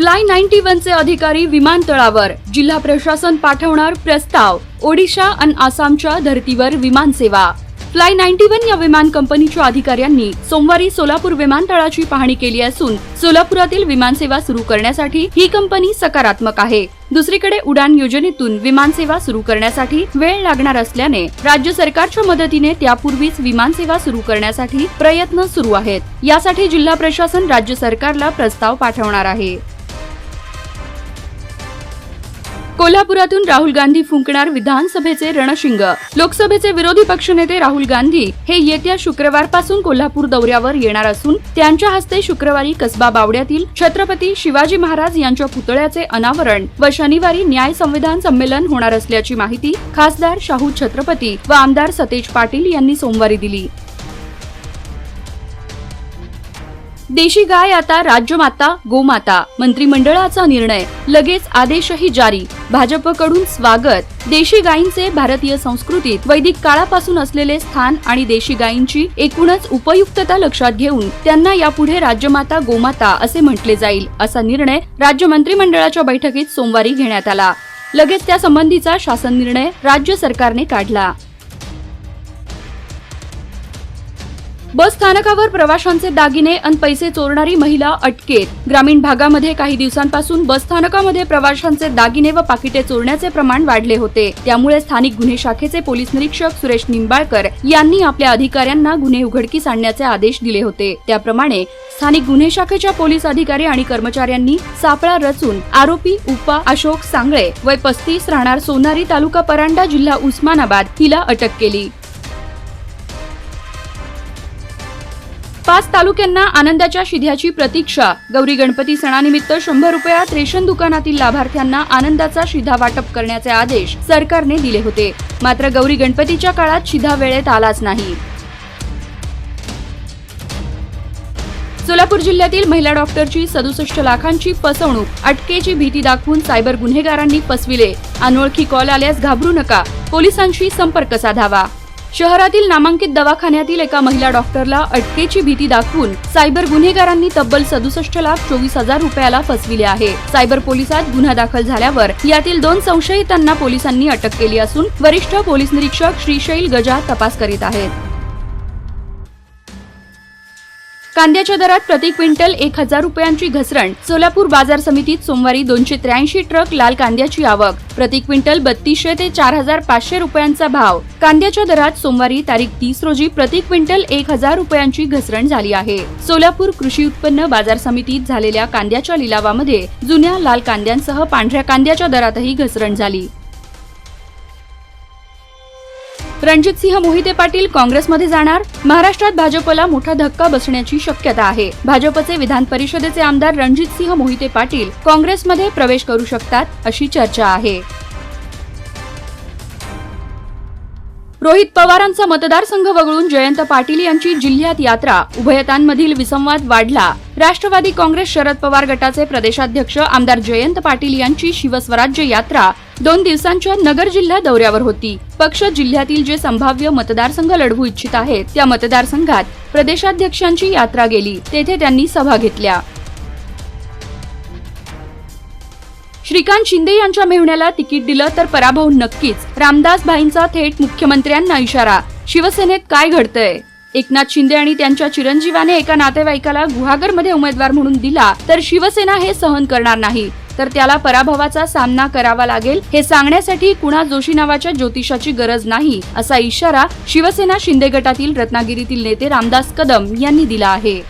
Fly ninety वनचे अधिकारी विमानतळावर जिल्हा प्रशासन पाठवणार प्रस्ताव ओडिशा आणि आसामच्या धर्तीवर विमानसेवा फ्लाय नाईन्टी वन या विमान कंपनीच्या अधिकाऱ्यांनी सोमवारी सोलापूर विमानतळाची पाहणी केली असून सोलापुरातील विमानसेवा सुरू करण्यासाठी ही कंपनी सकारात्मक आहे. दुसरीकडे उडान योजनेतून विमानसेवा सुरू करण्यासाठी वेळ लागणार असल्याने राज्य सरकारच्या मदतीने त्यापूर्वीच विमानसेवा सुरू करण्यासाठी प्रयत्न सुरू आहेत. यासाठी जिल्हा प्रशासन राज्य सरकारला प्रस्ताव पाठवणार आहे. कोल्हापुरातून राहुल गांधी फुंकणार विधानसभेचे रणशिंग. लोकसभेचे विरोधी पक्षनेते राहुल गांधी हे येत्या शुक्रवारपासून कोल्हापूर दौऱ्यावर येणार असून त्यांच्या हस्ते शुक्रवारी कसबा बावड्यातील छत्रपती शिवाजी महाराज यांच्या पुतळ्याचे अनावरण व शनिवारी न्याय संविधान संमेलन होणार असल्याची माहिती खासदार शाहू छत्रपती व आमदार सतेज पाटील यांनी सोमवारी दिली. देशी गाय आता राज्यमाता गोमाता. मंत्रिमंडळाचा निर्णय. लगेच आदेशही जारी. भाजपकडून स्वागत. देशी गायींचे भारतीय संस्कृतीत वैदिक काळापासून असलेले स्थान आणि देशी गायींची एकूणच उपयुक्तता लक्षात घेऊन त्यांना यापुढे राज्यमाता गोमाता असे म्हटले जाईल असा निर्णय राज्य मंत्रिमंडळाच्या बैठकीत सोमवारी घेण्यात आला. लगेच त्या संबंधीचा शासन निर्णय राज्य सरकारने काढला. बस स्थानकावर प्रवाशांचे दागिने आणि पैसे चोरणारी महिला अटकेत. ग्रामीण भागामध्ये काही दिवसांपासून बस स्थानकामध्ये प्रवाशांचे दागिने व पाकिटे चोरण्याचे प्रमाण वाढले होते. त्यामुळे स्थानिक गुन्हे शाखेचे पोलीस निरीक्षक सुरेश निंबाळकर यांनी आपल्या अधिकाऱ्यांना गुन्हे उघडकीस आणण्याचे आदेश दिले होते. त्याप्रमाणे स्थानिक गुन्हे शाखेच्या पोलीस अधिकारी आणि कर्मचाऱ्यांनी सापळा रचून आरोपी उपा अशोक सांगळे वय पस्तीस राहणार सोनारी तालुका परांडा जिल्हा उस्मानाबाद हिला अटक केली. पाच तालुक्यांना आनंदाच्या शिध्याची प्रतीक्षा. गौरी गणपती सणानिमित्त शंभर रुपयात रेशन दुकानातील लाभार्थ्यांना आनंदाचा शिधा वाटप करण्याचे आदेश सरकारने दिले होते. मात्र गौरी गणपतीच्या काळात शिधा वेळेत आलाच नाही. सोलापूर जिल्ह्यातील महिला डॉक्टरची सदुसष्ट लाखांची फसवणूक अटकेची भीती दाखवून सायबर गुन्हेगारांनी फसविले. अनोळखी कॉल आल्यास घाबरू नका. पोलिसांशी संपर्क साधावा. शहरातील नामांकित दवाखान्यातील एका महिला डॉक्टरला अटकेची भीती दाखवून सायबर गुन्हेगारांनी तब्बल सदुसष्ट लाख चोवीस हजार रुपयाला फसविले आहे. सायबर पोलिसात गुन्हा दाखल झाल्यावर यातील दोन संशयितांना पोलिसांनी अटक केली असून वरिष्ठ पोलीस निरीक्षक श्रीशैल गजा तपास करीत आहेत. कांद्याच्या दरात प्रति क्विंटल एक हजार रुपयांची घसरण. सोलापूर बाजार समितीत सोमवारी दोनशे त्र्याऐंशी ट्रक लाल कांद्याची आवक. प्रति क्विंटल बत्तीसशे ते चार हजार पाचशे रुपयांचा भाव. कांद्याच्या दरात सोमवारी तारीख तीस रोजी प्रति क्विंटल एक हजार रुपयांची घसरण झाली आहे. सोलापूर कृषी उत्पन्न बाजार समितीत झालेल्या कांद्याच्या लिलावामध्ये जुन्या लाल कांद्यांसह पांढऱ्या कांद्याच्या दरातही घसरण झाली. रणजितसिंह मोहिते पाटील काँग्रेसमध्ये जाणार. महाराष्ट्रात भाजपला मोठा धक्का बसण्याची शक्यता आहे. भाजपचे विधान परिषदेचे आमदार रणजितसिंह मोहिते पाटील काँग्रेसमध्ये प्रवेश करू शकतात अशी चर्चा आहे. रोहित पवारांचा मतदारसंघ वगळून जयंत पाटील यांची जिल्ह्यात यात्रा. उभयतांमधील विसंवाद वाढला. राष्ट्रवादी काँग्रेस शरद पवार गटाचे प्रदेशाध्यक्ष आमदार जयंत पाटील यांची शिवस्वराज्य यात्रा दोन दिवसांच्या नगर जिल्हा दौऱ्यावर होती. पक्ष जिल्ह्यातील जे संभाव्य मतदारसंघ लढवू इच्छित आहेत त्या मतदारसंघात प्रदेशाध्यक्षांची यात्रा गेली. तेथे त्यांनी सभा घेतल्या. श्रीकांत शिंदे यांच्या मेहण्याला तिकीट दिलं तर पराभव नक्कीच. रामदास भाईंचा थेट मुख्यमंत्र्यांना इशारा. शिवसेनेत काय घडतंय? एकनाथ शिंदे आणि त्यांच्या चिरंजीवाने एका नातेवाईकाला गुहागरमध्ये उमेदवार म्हणून दिला तर शिवसेना हे सहन करणार नाही. तर त्याला पराभवाचा सामना करावा लागेल हे सांगण्यासाठी कुणा जोशी नावाच्या ज्योतिषाची गरज नाही असा इशारा शिवसेना शिंदे गटातील रत्नागिरीतील नेते रामदास कदम यांनी दिला आहे.